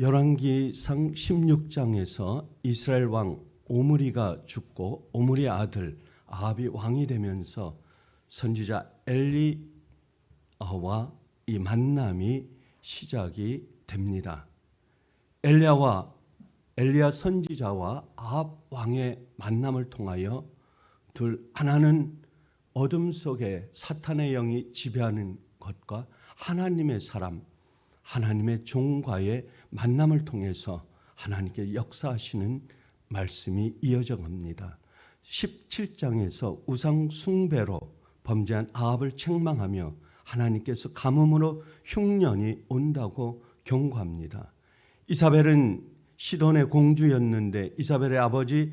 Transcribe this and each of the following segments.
열왕기상 16장에서 이스라엘 왕 오므리가 죽고 오므리의 아들 아합이 왕이 되면서 선지자 엘리야와 이 만남이 시작이 됩니다. 엘리야와 엘리야 선지자와 아합 왕의 만남을 통하여 둘 하나는 어둠 속에 사탄의 영이 지배하는 것과 하나님의 사람 하나님의 종과의 만남을 통해서 하나님께 역사하시는 말씀이 이어져 갑니다. 17장에서 우상 숭배로 범죄한 아합을 책망하며 하나님께서 가뭄으로 흉년이 온다고 경고합니다. 이사벨은 시돈의 공주였는데 이사벨의 아버지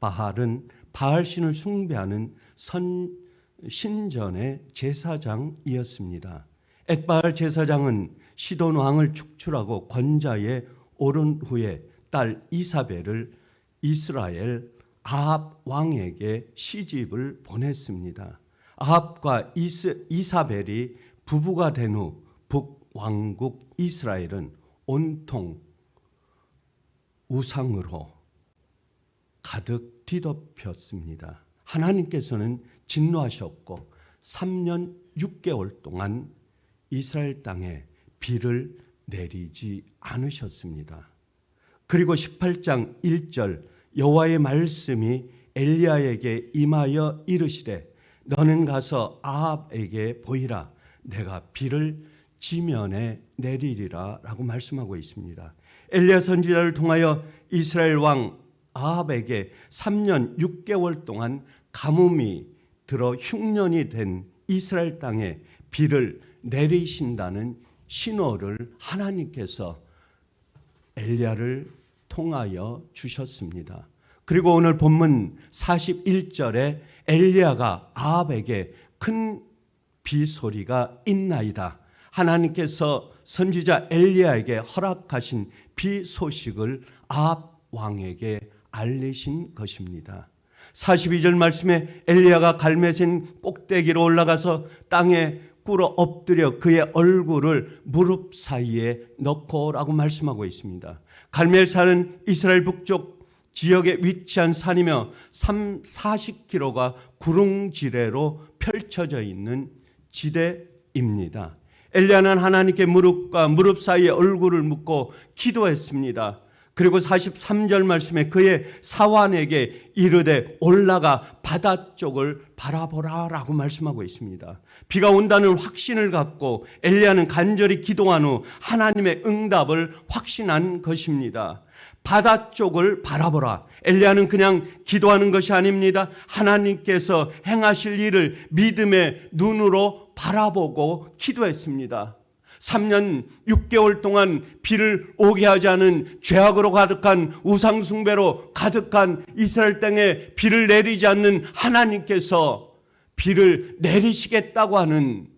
엣바할은 바알 신을 숭배하는 선 신전의 제사장이었습니다. 엣바알 제사장은 시돈 왕을 축출하고 권자에 오른 후에 딸 이사벨을 이스라엘 아합 왕에게 시집을 보냈습니다. 아합과 이스, 이사벨이 부부가 된 후 북왕국 이스라엘은 온통 우상으로 가득 뒤덮였습니다. 하나님께서는 진노하셨고 3년 6개월 동안 이스라엘 땅에 비를 내리지 않으셨습니다. 그리고 18장 1절 여호와의 말씀이 엘리야에게 임하여 이르시되 너는 가서 아합에게 보이라 내가 비를 지면에 내리리라라고 말씀하고 있습니다. 엘리야 선지자를 통하여 이스라엘 왕 아합에게 3년 6개월 동안 가뭄이 들어 흉년이 된 이스라엘 땅에 비를 내리신다는 신호를 하나님께서 엘리야를 통하여 주셨습니다. 그리고 오늘 본문 41절에 엘리야가 아합에게 큰 비소리가 있나이다. 하나님께서 선지자 엘리야에게 허락하신 비 소식을 아합 왕에게 알리신 것입니다. 42절 말씀에 엘리야가 갈매신 꼭대기로 올라가서 땅에 꿇어 엎드려 그의 얼굴을 무릎 사이에 넣고라고 말씀하고 있습니다. 갈멜산은 이스라엘 북쪽 지역에 위치한 산이며 3, 40km가 구릉지대로 펼쳐져 있는 지대입니다. 엘리야는 하나님께 무릎과 무릎 사이에 얼굴을 묻고 기도했습니다. 그리고 43절 말씀에 그의 사환에게 이르되 올라가 바다 쪽을 바라보라라고 말씀하고 있습니다. 비가 온다는 확신을 갖고 엘리야는 간절히 기도한 후 하나님의 응답을 확신한 것입니다. 바다 쪽을 바라보라. 엘리야는 그냥 기도하는 것이 아닙니다. 하나님께서 행하실 일을 믿음의 눈으로 바라보고 기도했습니다. 3년 6개월 동안 비를 오게 하지 않은 죄악으로 가득한 우상숭배로 가득한 이스라엘 땅에 비를 내리지 않는 하나님께서 비를 내리시겠다고 하는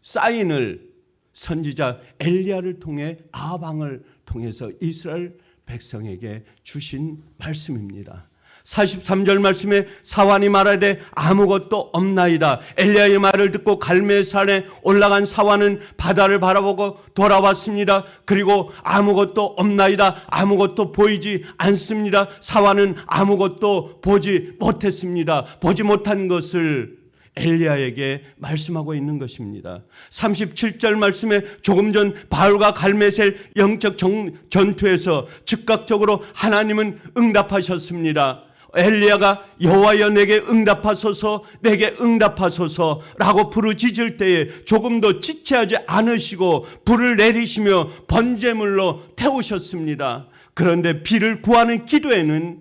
사인을 선지자 엘리야를 통해 아방을 통해서 이스라엘 백성에게 주신 말씀입니다. 43절 말씀에 사환이 말하되 아무것도 없나이다. 엘리야의 말을 듣고 갈매산에 올라간 사환은 바다를 바라보고 돌아왔습니다. 그리고 아무것도 없나이다. 아무것도 보이지 않습니다. 사환은 아무것도 보지 못했습니다. 보지 못한 것을 엘리야에게 말씀하고 있는 것입니다. 37절 말씀에 조금 전 바울과 갈메셀 영적 정, 전투에서 즉각적으로 하나님은 응답하셨습니다. 엘리야가 여호와여 내게 응답하소서 내게 응답하소서라고 부르짖을 때에 조금도 지체하지 않으시고 불을 내리시며 번제물로 태우셨습니다. 그런데 비를 구하는 기도에는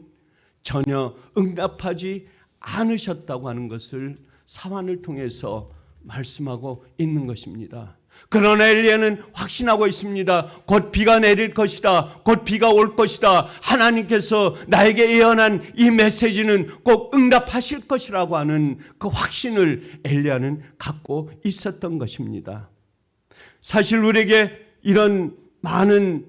전혀 응답하지 않으셨다고 하는 것을 사환을 통해서 말씀하고 있는 것입니다. 그러나 엘리야는 확신하고 있습니다. 곧 비가 내릴 것이다. 곧 비가 올 것이다. 하나님께서 나에게 예언한 이 메시지는 꼭 응답하실 것이라고 하는 그 확신을 엘리야는 갖고 있었던 것입니다. 사실 우리에게 이런 많은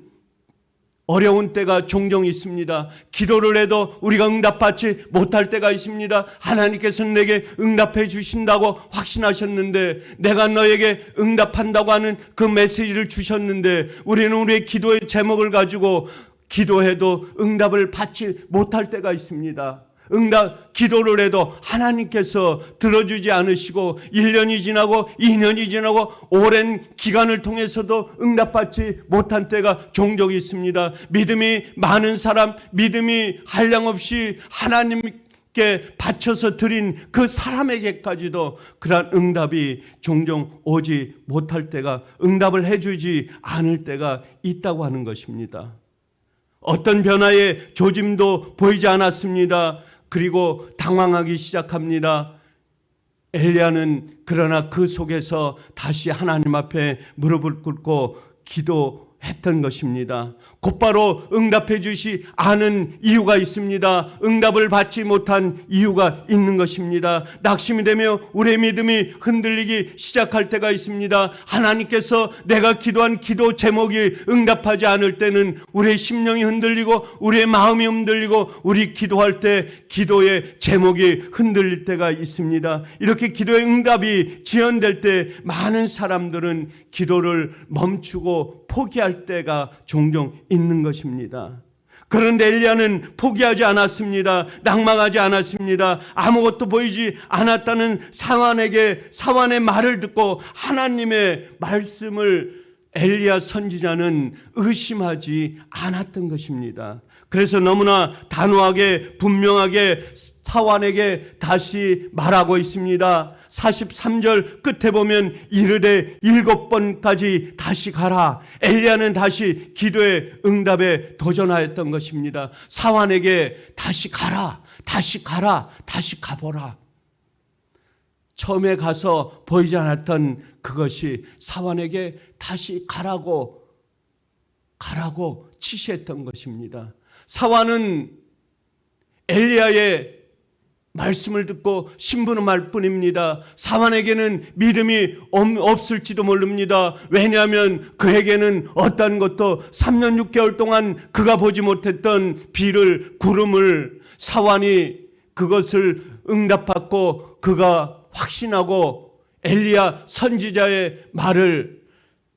어려운 때가 종종 있습니다. 기도를 해도 우리가 응답받지 못할 때가 있습니다. 하나님께서는 내게 응답해 주신다고 확신하셨는데 내가 너에게 응답한다고 하는 그 메시지를 주셨는데 우리는 우리의 기도의 제목을 가지고 기도해도 응답을 받지 못할 때가 있습니다. 응답 기도를 해도 하나님께서 들어주지 않으시고 1년이 지나고 2년이 지나고 오랜 기간을 통해서도 응답받지 못한 때가 종종 있습니다. 믿음이 많은 사람, 믿음이 한량없이 하나님 께 바쳐서 드린 그 사람에게까지도 그러한 응답이 종종 오지 못할 때가 응답을 해주지 않을 때가 있다고 하는 것입니다. 어떤 변화의 조짐도 보이지 않았습니다. 그리고 당황하기 시작합니다. 엘리야는 그러나 그 속에서 다시 하나님 앞에 무릎을 꿇고 기도했던 것입니다. 곧바로 응답해 주시 않은 이유가 있습니다. 응답을 받지 못한 이유가 있는 것입니다. 낙심이 되며 우리의 믿음이 흔들리기 시작할 때가 있습니다. 하나님께서 내가 기도한 기도 제목이 응답하지 않을 때는 우리의 심령이 흔들리고 우리의 마음이 흔들리고 우리 기도할 때 기도의 제목이 흔들릴 때가 있습니다. 이렇게 기도의 응답이 지연될 때 많은 사람들은 기도를 멈추고 포기할 때가 종종 있는 것입니다. 그런데 엘리야는 포기하지 않았습니다. 낭망하지 않았습니다. 아무것도 보이지 않았다는 사환에게 사환의 말을 듣고 하나님의 말씀을 엘리야 선지자는 의심하지 않았던 것입니다. 그래서 너무나 단호하게 분명하게 사환에게 다시 말하고 있습니다. 43절 끝에 보면 이르되 일곱 번까지 다시 가라. 엘리야는 다시 기도의 응답에 도전하였던 것입니다. 사환에게 다시 가라. 다시 가라. 다시 가보라. 처음에 가서 보이지 않았던 그것이 사환에게 다시 가라고 가라고 지시했던 것입니다. 사환은 엘리야의 말씀을 듣고 신부름할 뿐입니다. 사환에게는 믿음이 없을지도 모릅니다. 왜냐하면 그에게는 어떤 것도 3년 6개월 동안 그가 보지 못했던 비를 구름을 사환이 그것을 응답받고 그가 확신하고 엘리야 선지자의 말을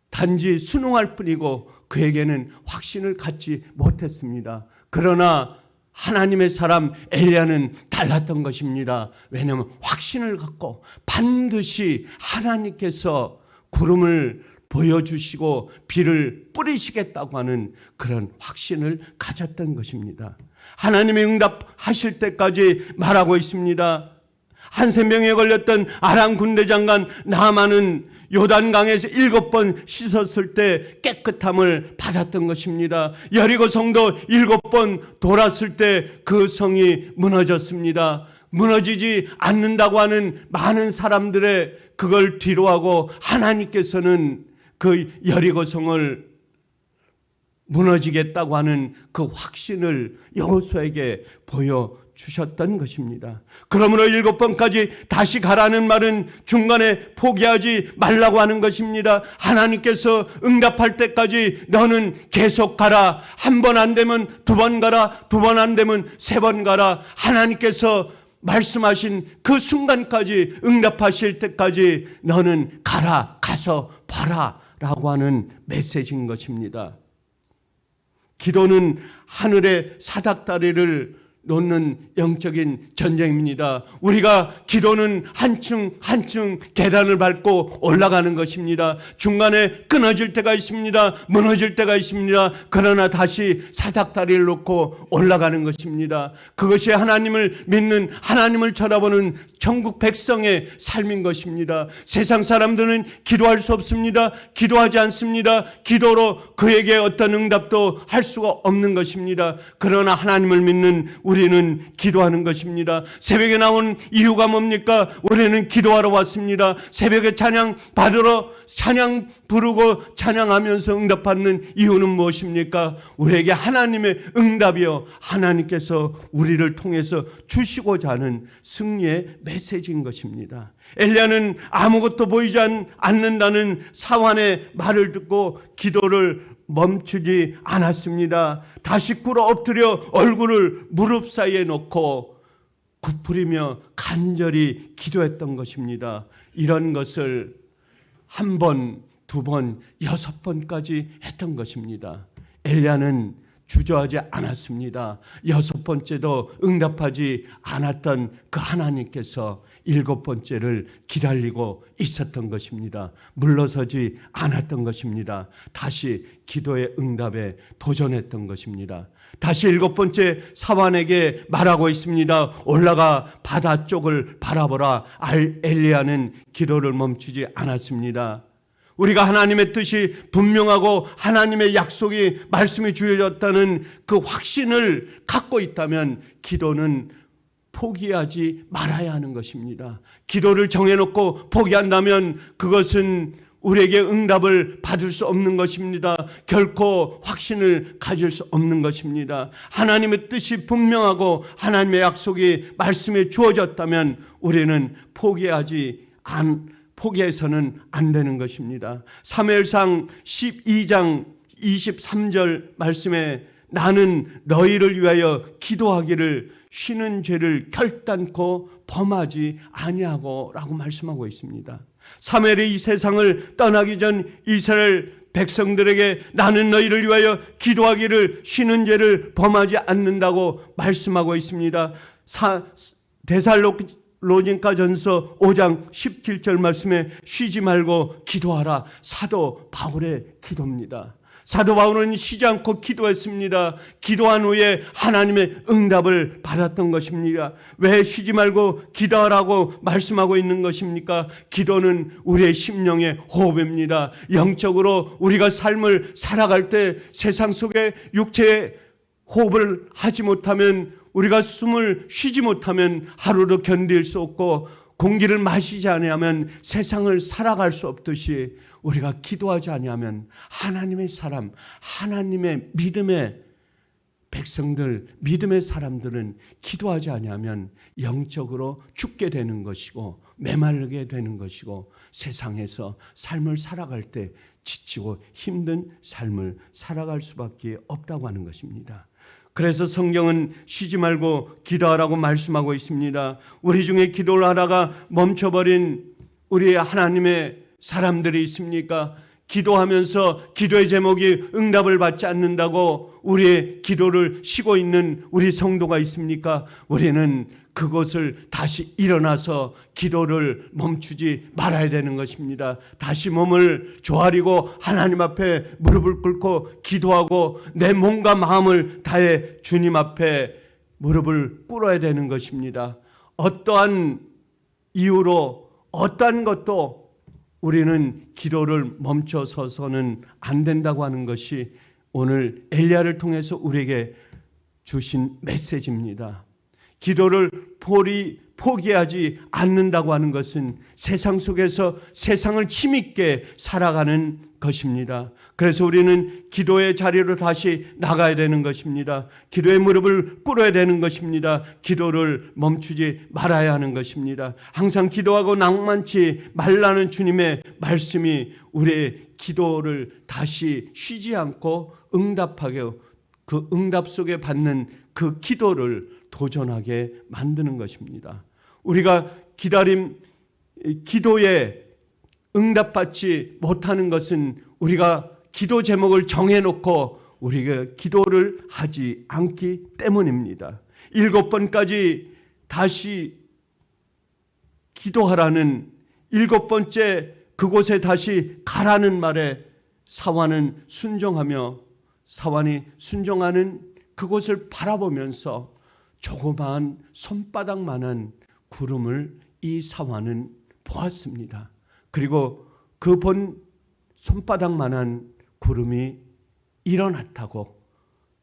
단지 순응할 뿐이고 그에게는 확신을 갖지 못했습니다. 그러나 하나님의 사람 엘리야는 달랐던 것입니다. 왜냐하면 확신을 갖고 반드시 하나님께서 구름을 보여주시고 비를 뿌리시겠다고 하는 그런 확신을 가졌던 것입니다. 하나님의 응답하실 때까지 말하고 있습니다. 한세명에 걸렸던 아람 군대 장관 나만은 요단강에서 일곱 번 씻었을 때 깨끗함을 받았던 것입니다. 여리고 성도 일곱 번 돌았을 때 그 성이 무너졌습니다. 무너지지 않는다고 하는 많은 사람들의 그걸 뒤로하고 하나님께서는 그 여리고 성을 무너지겠다고 하는 그 확신을 여호수에게 보여 주셨던 것입니다. 그러므로 일곱 번까지 다시 가라는 말은 중간에 포기하지 말라고 하는 것입니다. 하나님께서 응답할 때까지 너는 계속 가라. 한 번 안 되면 두 번 가라. 두 번 안 되면 세 번 가라. 하나님께서 말씀하신 그 순간까지 응답하실 때까지 너는 가라. 가서 봐라. 라고 하는 메시지인 것입니다. 기도는 하늘의 사닥다리를 놓는 영적인 전쟁입니다. 우리가 기도는 한층 한층 계단을 밟고 올라가는 것입니다. 중간에 끊어질 때가 있습니다. 무너질 때가 있습니다. 그러나 다시 사닥다리를 놓고 올라가는 것입니다. 그것이 하나님을 믿는 하나님을 쳐다보는 천국 백성의 삶인 것입니다. 세상 사람들은 기도할 수 없습니다. 기도하지 않습니다. 기도로 그에게 어떤 응답도 할 수가 없는 것입니다. 그러나 하나님을 믿는 우리 우리는 기도하는 것입니다. 새벽에 나온 이유가 뭡니까? 우리는 기도하러 왔습니다. 새벽에 찬양 받으러 찬양 부르고 찬양하면서 응답받는 이유는 무엇입니까? 우리에게 하나님의 응답이요. 하나님께서 우리를 통해서 주시고자 하는 승리의 메시지인 것입니다. 엘리야는 아무것도 보이지 않는다는 사환의 말을 듣고 기도를 멈추지 않았습니다. 다시 꿇어 엎드려 얼굴을 무릎 사이에 놓고 굽부리며 간절히 기도했던 것입니다. 이런 것을 한 번, 두 번, 여섯 번까지 했던 것입니다. 엘리야는 주저하지 않았습니다. 여섯 번째도 응답하지 않았던 그 하나님께서 일곱 번째를 기다리고 있었던 것입니다. 물러서지 않았던 것입니다. 다시 기도의 응답에 도전했던 것입니다. 다시 일곱 번째 사환에게 말하고 있습니다. 올라가 바다 쪽을 바라보라. 알 엘리야는 기도를 멈추지 않았습니다. 우리가 하나님의 뜻이 분명하고 하나님의 약속이 말씀이 주어졌다는 그 확신을 갖고 있다면 기도는 포기하지 말아야 하는 것입니다. 기도를 정해놓고 포기한다면 그것은 우리에게 응답을 받을 수 없는 것입니다. 결코 확신을 가질 수 없는 것입니다. 하나님의 뜻이 분명하고 하나님의 약속이 말씀에 주어졌다면 우리는 포기하지 않, 포기해서는 안 되는 것입니다. 3회상 12장 23절 말씀에 나는 너희를 위하여 기도하기를 쉬는 죄를 결단코 범하지 아니하고라고 말씀하고 있습니다. 사무엘이 이 세상을 떠나기 전 이스라엘 백성들에게 나는 너희를 위하여 기도하기를 쉬는 죄를 범하지 않는다고 말씀하고 있습니다. 사, 데살로니가 전서 5장 17절 말씀에 쉬지 말고 기도하라. 사도 바울의 기도입니다. 사도 바울은 쉬지 않고 기도했습니다. 기도한 후에 하나님의 응답을 받았던 것입니다. 왜 쉬지 말고 기도하라고 말씀하고 있는 것입니까? 기도는 우리의 심령의 호흡입니다. 영적으로 우리가 삶을 살아갈 때 세상 속에 육체의 호흡을 하지 못하면 우리가 숨을 쉬지 못하면 하루도 견딜 수 없고 공기를 마시지 아니하면 세상을 살아갈 수 없듯이 우리가 기도하지 아니하면 하나님의 사람, 하나님의 믿음의 백성들, 믿음의 사람들은 기도하지 아니하면 영적으로 죽게 되는 것이고 메마르게 되는 것이고 세상에서 삶을 살아갈 때 지치고 힘든 삶을 살아갈 수밖에 없다고 하는 것입니다. 그래서 성경은 쉬지 말고 기도하라고 말씀하고 있습니다. 우리 중에 기도를 하다가 멈춰버린 우리 하나님의 사람들이 있습니까? 기도하면서 기도의 제목이 응답을 받지 않는다고 우리의 기도를 쉬고 있는 우리 성도가 있습니까? 우리는 그것을 다시 일어나서 기도를 멈추지 말아야 되는 것입니다. 다시 몸을 조아리고 하나님 앞에 무릎을 꿇고 기도하고 내 몸과 마음을 다해 주님 앞에 무릎을 꿇어야 되는 것입니다. 어떠한 이유로 어떠한 것도 우리는 기도를 멈춰서서는 안 된다고 하는 것이 오늘 엘리야를 통해서 우리에게 주신 메시지입니다. 기도를 포리, 포기하지 않는다고 하는 것은 세상 속에서 세상을 힘있게 살아가는 것입니다. 그래서 우리는 기도의 자리로 다시 나가야 되는 것입니다. 기도의 무릎을 꿇어야 되는 것입니다. 기도를 멈추지 말아야 하는 것입니다. 항상 기도하고 낭만치 말라는 주님의 말씀이 우리의 기도를 다시 쉬지 않고 응답하게 그 응답 속에 받는 그 기도를 도전하게 만드는 것입니다. 우리가 기다림, 기도에 응답받지 못하는 것은 우리가 기도 제목을 정해놓고 우리가 기도를 하지 않기 때문입니다. 일곱 번까지 다시 기도하라는 일곱 번째 그곳에 다시 가라는 말에 사환은 순종하며 사환이 순종하는 그곳을 바라보면서 조그마한 손바닥만한 구름을 이 사환은 보았습니다. 그리고 그 본 손바닥만한 구름이 일어났다고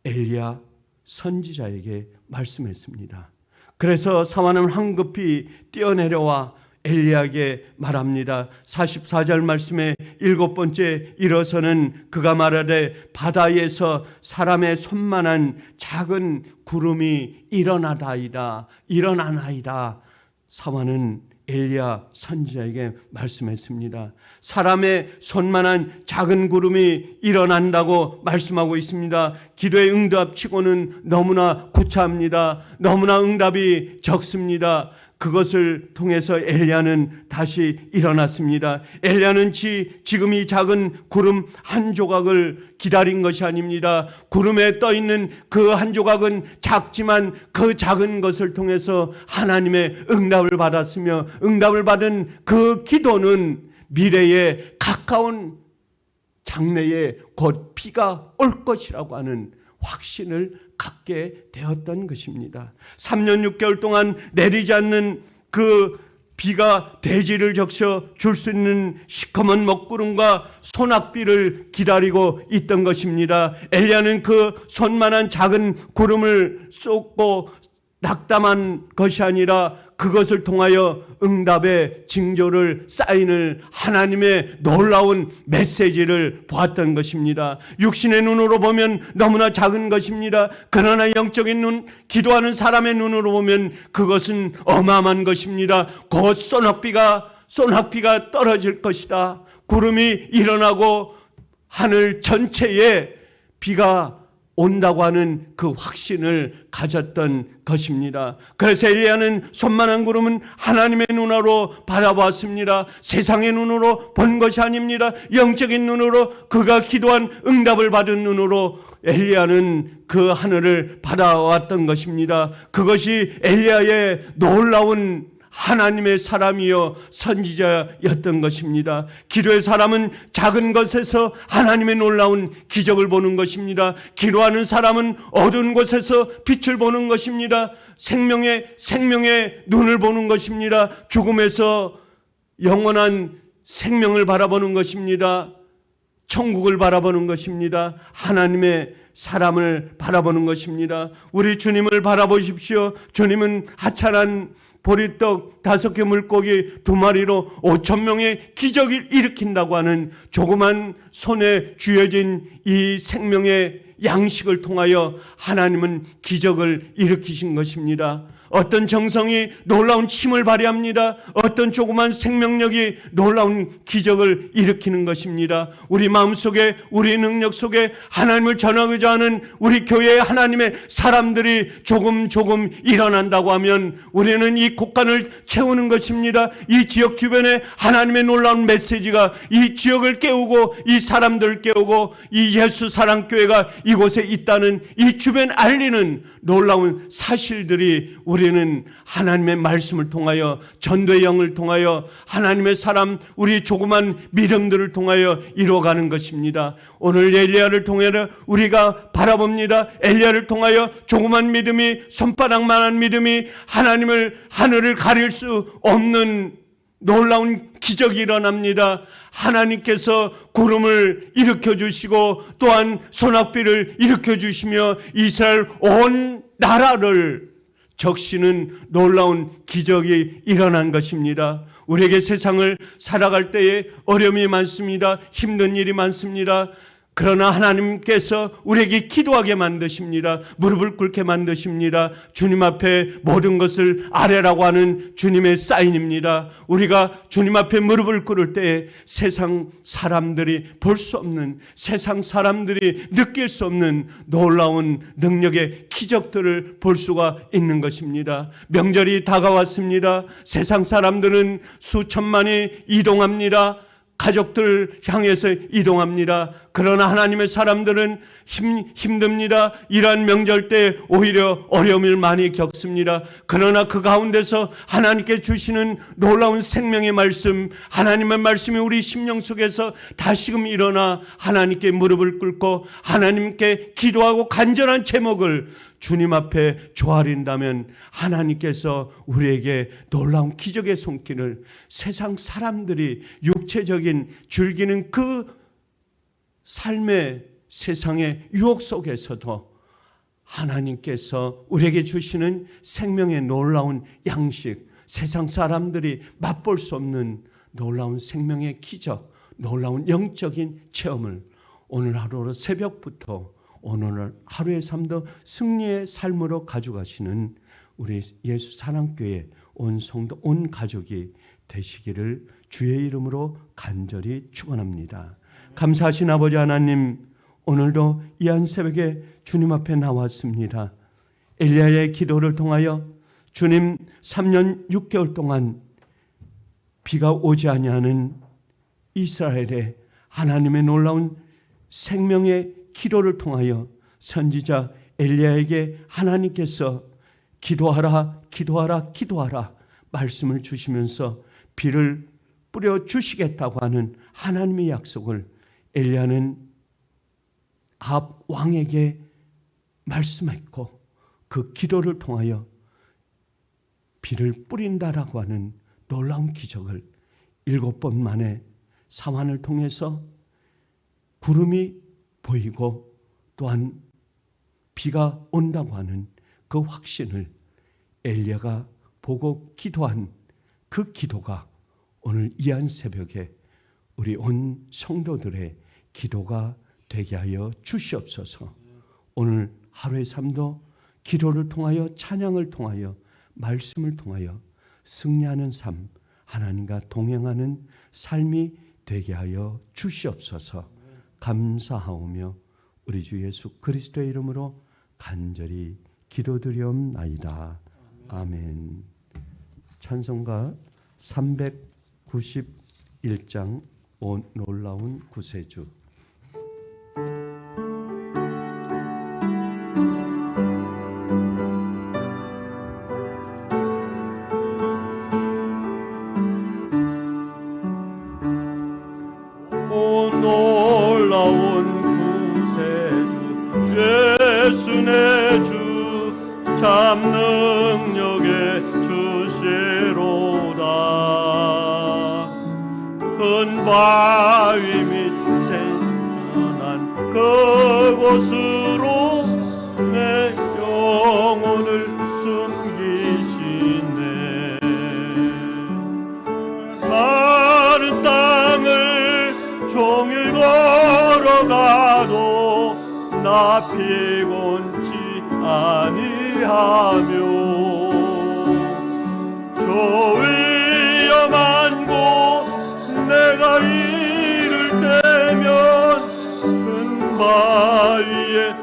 엘리야 선지자에게 말씀했습니다. 그래서 사환은 황급히 뛰어내려와 엘리야에게 말합니다. 44절 말씀에 일곱 번째 일어서는 그가 말하되 바다에서 사람의 손만한 작은 구름이 일어나다이다 일어나나이다 사환은 엘리야 선지자에게 말씀했습니다. 사람의 손만한 작은 구름이 일어난다고 말씀하고 있습니다. 기도의 응답치고는 너무나 구차합니다. 너무나 응답이 적습니다. 그것을 통해서 엘리야는 다시 일어났습니다. 엘리야는 지, 지금 이 작은 구름 한 조각을 기다린 것이 아닙니다. 구름에 떠 있는 그 한 조각은 작지만 그 작은 것을 통해서 하나님의 응답을 받았으며 응답을 받은 그 기도는 미래에 가까운 장래에 곧 비가 올 것이라고 하는 확신을 갖게 되었던 것입니다. 3년 6개월 동안 내리지 않는 그 비가 대지를 적셔 줄 수 있는 시커먼 먹구름과 소낙비를 기다리고 있던 것입니다. 엘리야는 그 손만한 작은 구름을 쏟고 낙담한 것이 아니라 그것을 통하여 응답의 징조를 사인을 하나님의 놀라운 메시지를 보았던 것입니다. 육신의 눈으로 보면 너무나 작은 것입니다. 그러나 영적인 눈, 기도하는 사람의 눈으로 보면 그것은 어마어마한 것입니다. 곧 소낙비가 소낙비가 떨어질 것이다. 구름이 일어나고 하늘 전체에 비가 온다고 하는 그 확신을 가졌던 것입니다. 그래서 엘리야는 손만한 구름은 하나님의 눈으로 바라보았습니다. 세상의 눈으로 본 것이 아닙니다. 영적인 눈으로 그가 기도한 응답을 받은 눈으로 엘리야는 그 하늘을 바라왔던 것입니다. 그것이 엘리야의 놀라운 하나님의 사람이요 선지자였던 것입니다. 기도의 사람은 작은 것에서 하나님의 놀라운 기적을 보는 것입니다. 기도하는 사람은 어두운 곳에서 빛을 보는 것입니다. 생명의 생명의 눈을 보는 것입니다. 죽음에서 영원한 생명을 바라보는 것입니다. 천국을 바라보는 것입니다. 하나님의 사람을 바라보는 것입니다. 우리 주님을 바라보십시오. 주님은 하찮은 보리떡 다섯 개 물고기 두 마리로 오천 명의 기적을 일으킨다고 하는 조그만 손에 쥐어진 이 생명의 양식을 통하여 하나님은 기적을 일으키신 것입니다. 어떤 정성이 놀라운 힘을 발휘합니다. 어떤 조그만 생명력이 놀라운 기적을 일으키는 것입니다. 우리 마음 속에 우리 능력 속에 하나님을 전하고자 하는 우리 교회의 하나님의 사람들이 조금 조금 일어난다고 하면 우리는 이 곳간을 채우는 것입니다. 이 지역 주변에 하나님의 놀라운 메시지가 이 지역을 깨우고 이 사람들을 깨우고 이 예수 사랑교회가 이 곳에 있다는 이 주변 알리는 놀라운 사실들이 우리는 하나님의 말씀을 통하여 전도의 영을 통하여 하나님의 사람 우리 조그만 믿음들을 통하여 이루어가는 것입니다. 오늘 엘리야를 통하여 우리가 바라봅니다. 엘리야를 통하여 조그만 믿음이 손바닥만한 믿음이 하나님을 하늘을 가릴 수 없는 놀라운 기적이 일어납니다. 하나님께서 구름을 일으켜 주시고 또한 소낙비를 일으켜 주시며 이스라엘 온 나라를 적시는 놀라운 기적이 일어난 것입니다. 우리에게 세상을 살아갈 때에 어려움이 많습니다. 힘든 일이 많습니다. 그러나 하나님께서 우리에게 기도하게 만드십니다. 무릎을 꿇게 만드십니다. 주님 앞에 모든 것을 아래라고 하는 주님의 사인입니다. 우리가 주님 앞에 무릎을 꿇을 때에 세상 사람들이 볼 수 없는 세상 사람들이 느낄 수 없는 놀라운 능력의 기적들을 볼 수가 있는 것입니다. 명절이 다가왔습니다. 세상 사람들은 수천만이 이동합니다. 가족들 향해서 이동합니다. 그러나 하나님의 사람들은 힘, 힘듭니다. 이러한 명절 때 오히려 어려움을 많이 겪습니다. 그러나 그 가운데서 하나님께 주시는 놀라운 생명의 말씀, 하나님의 말씀이 우리 심령 속에서 다시금 일어나 하나님께 무릎을 꿇고 하나님께 기도하고 간절한 제목을 주님 앞에 조아린다면 하나님께서 우리에게 놀라운 기적의 손길을 세상 사람들이 육체적인 즐기는 그 삶의 세상의 유혹 속에서도 하나님께서 우리에게 주시는 생명의 놀라운 양식, 세상 사람들이 맛볼 수 없는 놀라운 생명의 기적, 놀라운 영적인 체험을 오늘 하루 새벽부터 오늘 하루의 삶도 승리의 삶으로 가져가시는 우리 예수 사랑교회 온 성도 온 가족이 되시기를 주의 이름으로 간절히 축원합니다. 감사하신 아버지 하나님 오늘도 이한 새벽에 주님 앞에 나왔습니다. 엘리야의 기도를 통하여 주님 3년 6개월 동안 비가 오지 아니하는 이스라엘의 하나님의 놀라운 생명의 기도를 통하여 선지자 엘리야에게 하나님께서 기도하라 기도하라 기도하라 말씀을 주시면서 비를 뿌려 주시겠다고 하는 하나님의 약속을 엘리야는 앞 왕에게 말씀했고 그 기도를 통하여 비를 뿌린다라고 하는 놀라운 기적을 일곱 번 만에 사환을 통해서 구름이 보이고 또한 비가 온다고 하는 그 확신을 엘리야가 보고 기도한 그 기도가 오늘 이 한 새벽에 우리 온 성도들의 기도가 되게 하여 주시옵소서. 오늘 하루의 삶도 기도를 통하여 찬양을 통하여 말씀을 통하여 승리하는 삶, 하나님과 동행하는 삶이 되게 하여 주시옵소서. 감사하오며 우리 주 예수 그리스도의 이름으로 간절히 기도드리옵나이다. 아멘. 찬송가 391장 온 놀라운 구세주 그곳으로 내 영혼을 숨기시네. 마른 땅을 종일 걸어가도 나 피곤치 아니하며 저 큰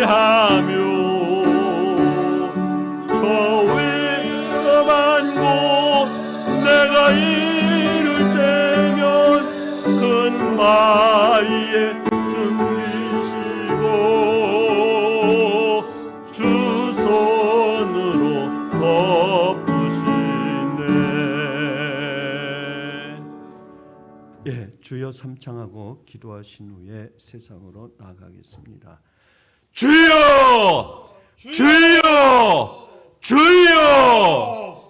아니하며 저 위 험한 곳 내가 이를 때면 근마이에 숨기시고 주 손으로 덮으시네 예, 주여 삼창하고 기도하신 후에 세상으로 나가겠습니다. 주여! 주여! 주여!